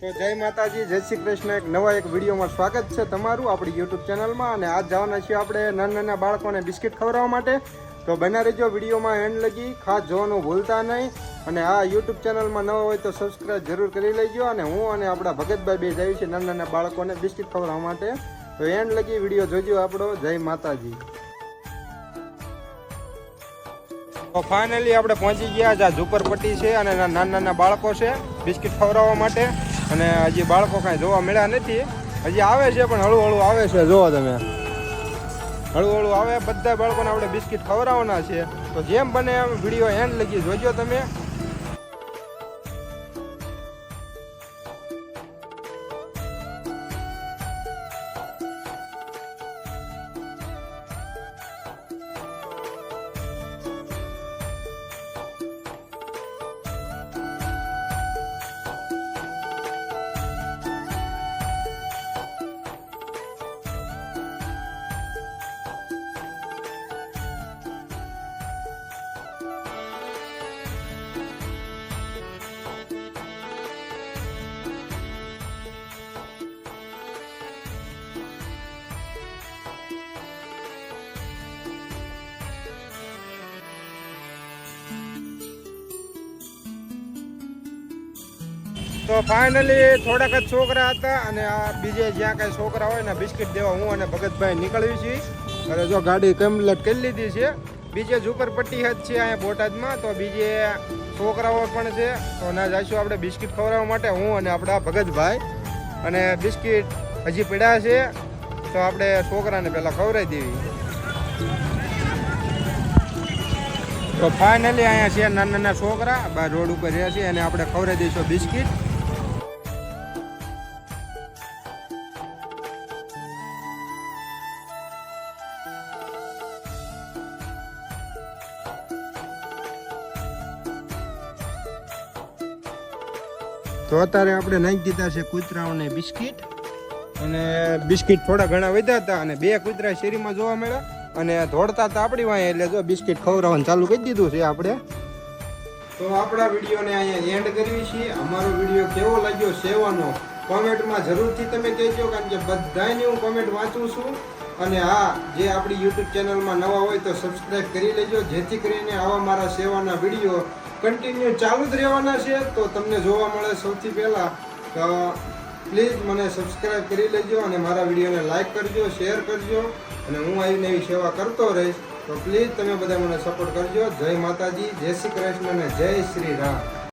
તો જય માતાજી, જય શ્રી કૃષ્ણ. એક નવા એક વિડીયોમાં સ્વાગત છે તમારું આપણી યુટ્યુબ ચેનલમાં. અને આજ જવાના છીએ આપણે નાના નાના બાળકોને બિસ્કિટ ખવડાવવા માટે. તો બના રહેજો વિડીયોમાં એન્ડ લગી. ખાસ જોવાનું ભૂલતા નહીં. અને આ યુટ્યુબ ચેનલમાં નવા હોય તો સબસ્ક્રાઈબ જરૂર કરી લેજો. અને હું અને આપણા ભગતભાઈ બે જઈએ છીએ નાના નાના બાળકોને બિસ્કિટ ખવડાવવા માટે. તો એન્ડ લગી વીડિયો જોજો આપણો. જય માતાજી. તો ફાઇનલી આપણે પહોંચી ગયા જ્યાં ઝુપરપટ્ટી છે અને નાના નાના બાળકો છે બિસ્કિટ ખવડાવવા માટે. અને હજી બાળકો કાંઈ જોવા મળ્યા નથી. હજી આવે છે પણ હળવું હળવું આવે છે, જોવો તમે. હળવું હળવું આવે. બધા બાળકોને આપણે બિસ્કિટ ખવડાવવાના છે. તો જેમ બને એમ વીડિયો એન્ડ લગી જોજો તમે. તો ફાઇનલી થોડાક જ છોકરા હતા અને આ બીજે જ્યાં કાંઈ છોકરા હોય ને બિસ્કિટ દેવા હું અને ભગતભાઈ નીકળ્યું છીએ. અને જો ગાડી કમ્પ્લેટ કરી લીધી છે. બીજે ઝુંપડપટ્ટી જ છે અહીંયા બોટાદમાં, તો બીજે છોકરાઓ પણ છે. તો ના જઈશું આપણે બિસ્કિટ ખવડાવવા માટે, હું અને આપણા ભગતભાઈ. અને બિસ્કિટ હજી પીડા છે, તો આપણે છોકરાને પહેલાં ખવડાવી દેવી. તો ફાઇનલી અહીંયા છે નાના નાના છોકરા બાર રોડ ઉપર રહ્યા છે અને આપણે ખવડાવી દઈશું બિસ્કિટ. તો અત્યારે આપણે નાખી દીધા છે કૂતરાઓને બિસ્કિટ. અને બિસ્કિટ થોડા ઘણા વધ્યા હતા અને બે કૂતરા શેરીમાં જોવા મળ્યા. અને દોડતા હતા આપણી વાંહે, એટલે જો બિસ્કિટ ખવડાવવાનું ચાલુ કરી દીધું છે આપણે. તો આપણા વિડીયોને અહીંયા એન્ડ કરવી છીએ. અમારો વીડિયો કેવો લાગ્યો સેવાનો કોમેન્ટમાં જરૂરથી તમે કહેજો, કારણ કે બધાની હું કોમેન્ટ વાંચું છું. અને હા, જે આપણી યુટ્યુબ ચેનલમાં નવા હોય તો સબસ્ક્રાઈબ કરી લેજો, જેથી કરીને આવા મારા સેવાના વીડિયો કન્ટિન્યુ ચાલુ જ રહેવાના છે, તો તમને જોવા મળે સૌથી પહેલાં. પ્લીઝ મને સબસ્ક્રાઈબ કરી લેજો અને મારા વિડીયોને લાઇક કરજો શેર કરજો અને હું આવીને એવી સેવા કરતો રહીશ. તો પ્લીઝ તમે બધા મને સપોર્ટ કરજો. જય માતાજી, જય શ્રી કૃષ્ણ અને જય શ્રી રામ.